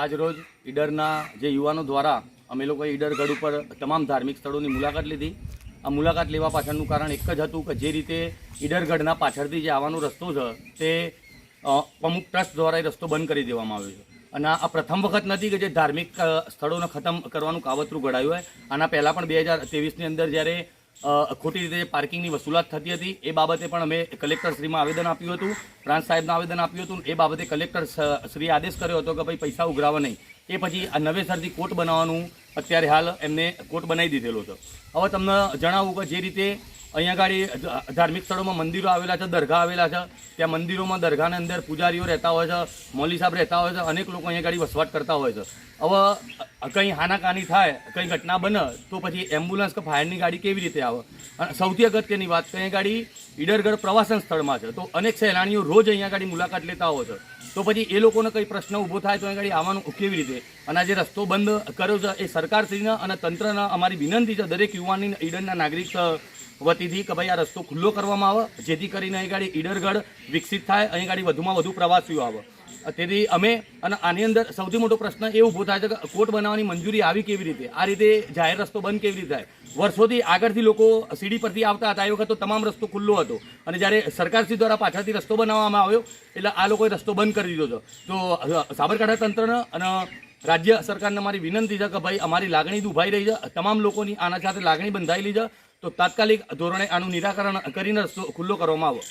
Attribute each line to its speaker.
Speaker 1: આજ રોજ ઈડરના જે યુવાનો દ્વારા અમે લોકોએ ઈડરગઢ ઉપર તમામ ધાર્મિક સ્થળોની મુલાકાત લીધી. આ મુલાકાત લેવા પાછળનું કારણ એક જ હતું કે જે રીતે ઈડરગઢના પાછળથી જે આવવાનો રસ્તો છે, તે અમુક ટ્રસ્ટ દ્વારા એ રસ્તો બંધ કરી દેવામાં આવ્યો છે. અને આ પ્રથમ વખત નથી કે જે ધાર્મિક સ્થળોને ખતમ કરવાનું કાવતરું ઘડાયું હોય. આના પહેલાં પણ બે હજાર ત્રેવીસની અંદર જ્યારે ખોટી રીતે પાર્કિંગની વસૂલાત થતી હતી. એ બાબતે પણ અમે કલેક્ટર શ્રીમાં આવેદન આપ્યું હતું. પ્રાંત સાહેબને આવેદન આપ્યું હતું. એ બાબતે કલેક્ટર શ્રીએ આદેશ કર્યો હતો કે ભાઈ પૈસા ઉઘરાવા નહીં. એ પછી આ નવેસરથી કોર્ટ બનાવવાનું અત્યારે હાલ એમને કોર્ટ બનાવી દીધેલો છે. હવે તમને જણાવું કે જે રીતે અહીંયા ગાડી ધાર્મિક સ્થળોમાં મંદિરો આવેલા છે, દરગાહ આવેલા છે. ત્યાં મંદિરોમાં દરગાહની અંદર પૂજારીઓ રહેતા હોય છે, મૌલી સાહેબ રહેતા હોય છે, અનેક લોકો અહીંયા ગાડી વસવાટ કરતા હોય છે. હવે કંઈ હાનાકાની થાય, કંઈ ઘટના બને, તો પછી એમ્બ્યુલન્સ કે ફાયરની ગાડી કેવી રીતે આવે? અને સૌથી અગત્યની વાત કે અહીંયા ગાડી ઈડરગઢ પ્રવાસન સ્થળમાં છે. તો અનેક સહેલાણીઓ રોજ અહીંયા ગાડી મુલાકાત લેતા હોય છે. તો પછી એ લોકોને કંઈ પ્રશ્ન ઊભો થાય, તો ગાડી આવવાનું કેવી રીતે? અને આ જે રસ્તો બંધ કર્યો છે, એ સરકારશ્રીને અને તંત્રના અમારી વિનંતી છે, દરેક યુવાનની ઈડરના નાગરિક વતીથી કે ભાઈ આ રસ્તો ખુલ્લો કરવામાં આવે, જેથી કરીને અહીં ગાડી ઈડરગઢ વિકસિત થાય, અહીં ગાડી વધુમાં વધુ પ્રવાસીઓ આવે. તેથી અમે, અને આની અંદર સૌથી મોટો પ્રશ્ન એ ઊભો થાય છે કે કોર્ટ બનાવવાની મંજૂરી આવી કેવી રીતે? આ રીતે જાહેર રસ્તો બંધ કેવી રીતે થાય? વર્ષોથી આગળથી લોકો સીડી પરથી આવતા હતા, એ વખત તો તમામ રસ્તો ખુલ્લો હતો. અને જ્યારે સરકારશ્રી દ્વારા પાછળથી રસ્તો બનાવવામાં આવ્યો, એટલે આ લોકોએ રસ્તો બંધ કરી દીધો હતો. તો સાબરકાંઠા તંત્રને અને રાજ્ય સરકારને મારી વિનંતી છે કે ભાઈ અમારી લાગણી દુભાઈ રહી છે, તમામ લોકોની આના સાથે લાગણી બંધાયેલી છે તો તાત્કાલિક ધોરણે આનું નિરાકરણ કરીને ખુલ્લો કરવામાં આવે